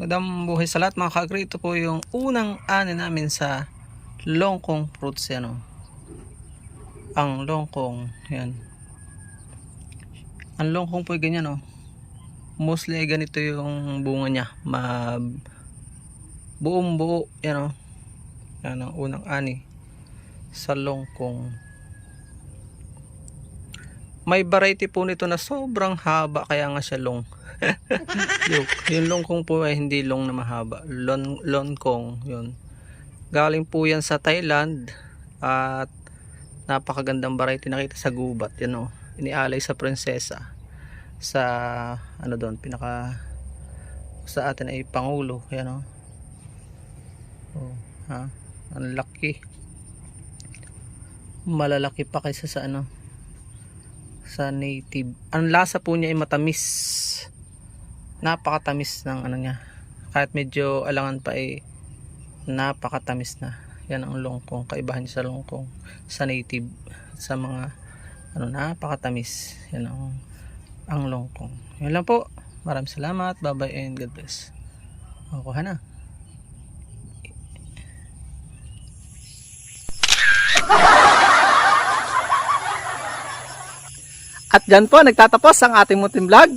Magandang buhay sa lahat mga ka-agree. Ito po yung unang ani namin sa longkong fruits. Yan o. Ang longkong. Yan. Ang longkong po ganyan o. Mostly ay ganito yung bunga niya. Ma buong buo. Yan o. Yan ang unang ani sa longkong. May variety po nito na sobrang haba kaya nga siya long. yung, yung longkong po ay hindi long na mahaba. Lon, longkong, yun. Galing po yan sa Thailand at napakagandang variety nakita sa gubat. Yan o, inialay sa prinsesa. Sa, ano doon, pinaka, sa atin ay pangulo. Yan o. Oh, ha? Ang laki. Malalaki pa kaysa sa ano, sa native. Ang lasa po niya ay matamis. Napakatamis ng ano niya. Kahit medyo alangan pa ay napakatamis na. Yan ang longkong. Kaibahan sa longkong. Sa native. Sa mga ano napakatamis. Yan ang ang longkong. Yan lang po. Maraming salamat. Bye bye and God bless. Ako na. At dyan po, nagtatapos ang ating munting vlog.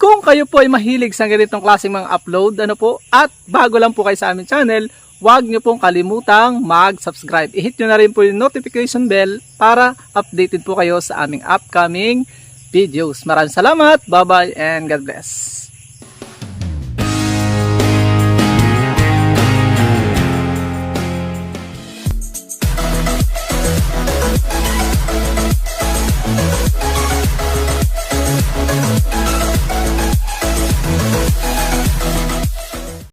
Kung kayo po ay mahilig sa ganitong klaseng mga upload, ano po, at bago lang po kayo sa aming channel, huwag nyo pong kalimutang mag-subscribe. I-hit nyo na rin po yung notification bell para updated po kayo sa aming upcoming videos. Maraming salamat, bye-bye, and God bless.